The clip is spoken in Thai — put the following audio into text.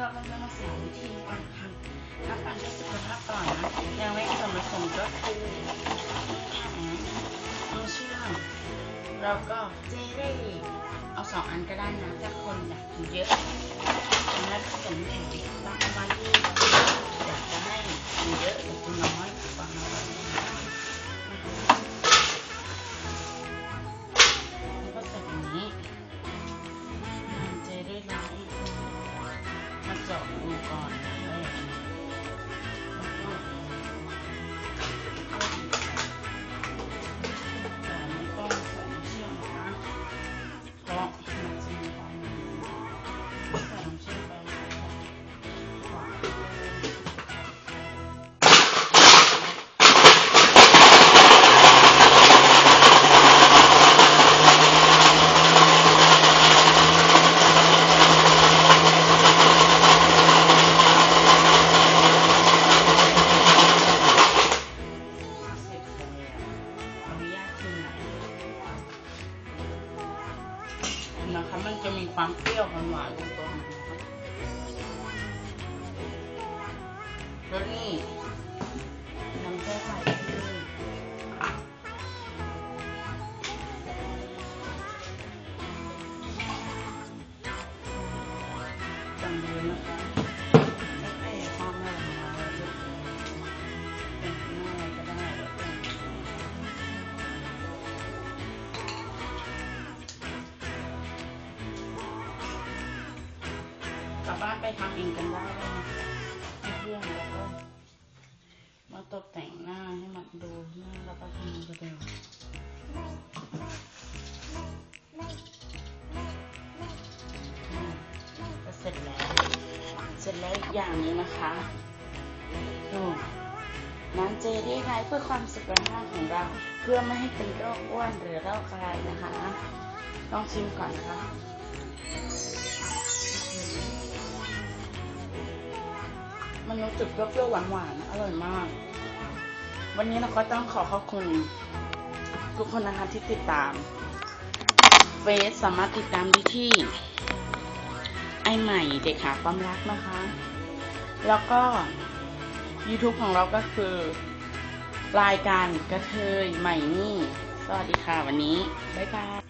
นนี้เราก็จะมาสอนวิธีปั่นค่ะถ้าปั่นเพื่อสุขภาพก่อนนะยังไม่ส่วนผสมก็คือน้ำเชื่อมแล้วก็เจลลี่เอาสองอันก็ได้นะถ้าคนอยากกินเยอะแล้วผสมแข็งบางวันที่ นะคะ มันจะมีความเปรี้ยวหวานๆตรงตัวมันแล้วนี่น้ำแก้วไข่ที่จำเลยนะคะ ลับบ้านไปทำเองกันได้เพื่อนแล้วก็มาตกแต่งหน้าให้มันดูน่ารับประทานก็ได้อืมก็เสร็จแล้ว เสร็จแล้วอีกอย่างนึงนะคะดูน้ำเจได้ไรเพื่อความสุขภาพของเรา เพื่อไม่ให้เป็นโรคอ้วนหรือโรคอะไรนะคะ ลองชิมก่อนนะคะ มันรู้สึกเปรี้ยวๆหวานๆอร่อยมาก วันนี้เราก็ต้องขอขอบคุณ ทุกคนนะคะที่ติดตามเฟซสามารถติดตามได้ที่ ไอใหม่เด็กหาความรักนะคะ แล้วก็ YouTube ของเราก็คือ รายการกระเทยใหม่นี่ สวัสดีค่ะวันนี้ บ๊ายบาย